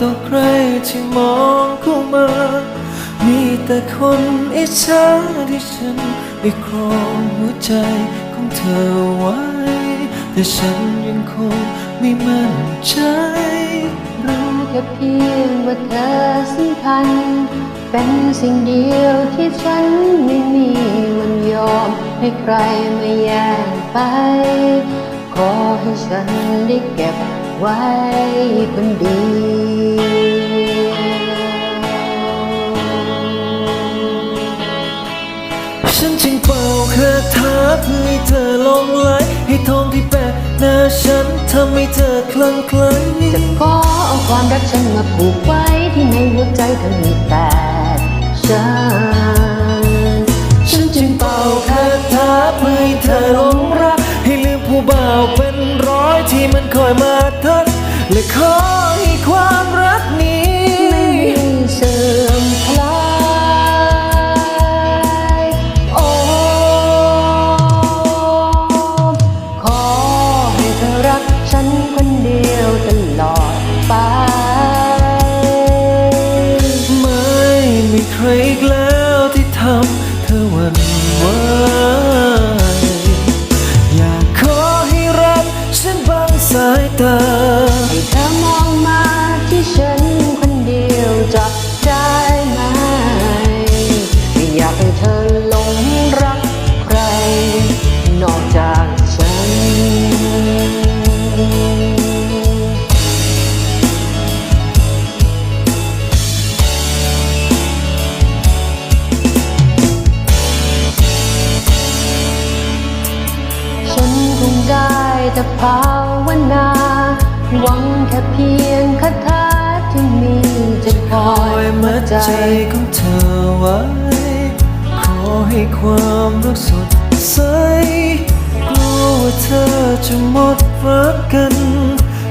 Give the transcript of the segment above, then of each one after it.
ต่อใครที่มองเข้ามา มีแต่คนอิจฉาที่ฉันได้ครองหัวใจของเธอไว้ แต่ฉันยังคงไม่มั่นใจ รู้แค่เพียงว่าเธอสำคัญ เป็นสิ่งเดียวที่ฉันไม่มีวันยอม ให้ใครมาแย่งไป ขอให้ฉันได้เก็บ ไว้คนเดียวฉันจึงเป่าคาถาเพื่อให้เธอลงไหลให้ทองที่แปะหน้าฉันทำให้เธอคลั่งไคล้จะขอเอาความรักฉันมาผูกไว้ที่ในหัวใจเธอมีแต่ฉัน ฉันจึงเป่าคาถาเพื่อให้เธอลงรักให้ลืมผู้บ่าวเป็นร้อยที่มันคอยมา และขอให้ความรักนี้ไม่เสื่อมคลายโอ้ขอให้เธอรักฉันคนเดียวตลอดไป ไม่มีใครอีกแล้วที่ทำเธอหวันไหวอยากขอให้รักฉันบางสายตา เธอหลงรักใคร นอกจากฉัน ฉันคงได้แต่ภาวนา หวังแค่เพียงคาถาที่มีจะคคออยยมัมาดใจของเธอไว้ ความรักสดใส กลัวว่าเธอจะหมดรักกัน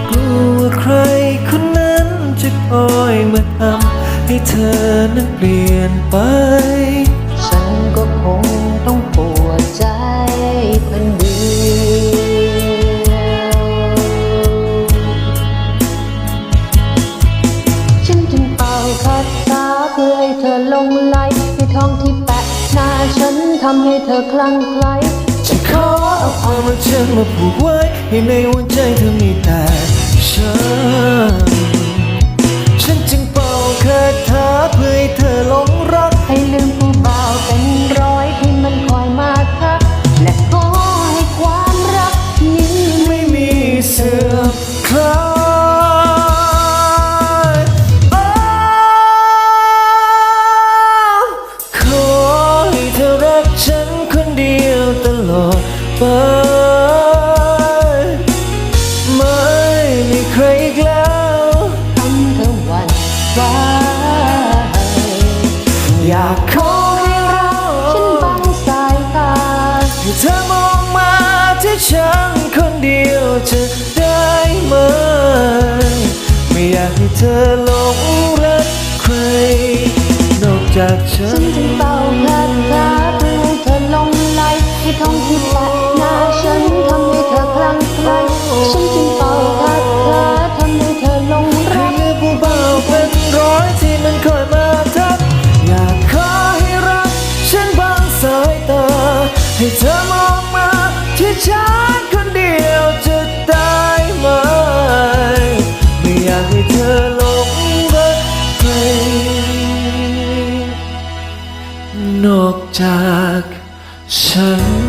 กลัวว่าใครคนนั้นจะคอยมาทำให้เธอนั้นเปลี่ยนไปำให้เธอคลั่งไคล้จะขอเอาความรักฉันมาผูกไว้ ให้ในหัวใจเธอมีแต่ฉัน ลอดไป ไม่มีใครอีกแล้วทำเธอหวั่นไหวอยากขอให้เราฉันบังสายตาให้เธอมองมาที่ฉันคนเดียวจะได้ไหม ไม่อยากให้เธอหลงรักใคร นอกจากฉัน ฉันทำให้เธอคลั่งไคล้ฉันจึงเป่าคาถาทำให้เธอหลงรักเลือกผู้เบาเป็นร้อยที่มันคอยมาทักอยากขอให้รัก ฉันบางสายตา ให้เธอมองมาที่ฉันคนเดียวจะได้ไหมไม่อยากให้เธอหลงรักใครนอกจากฉัน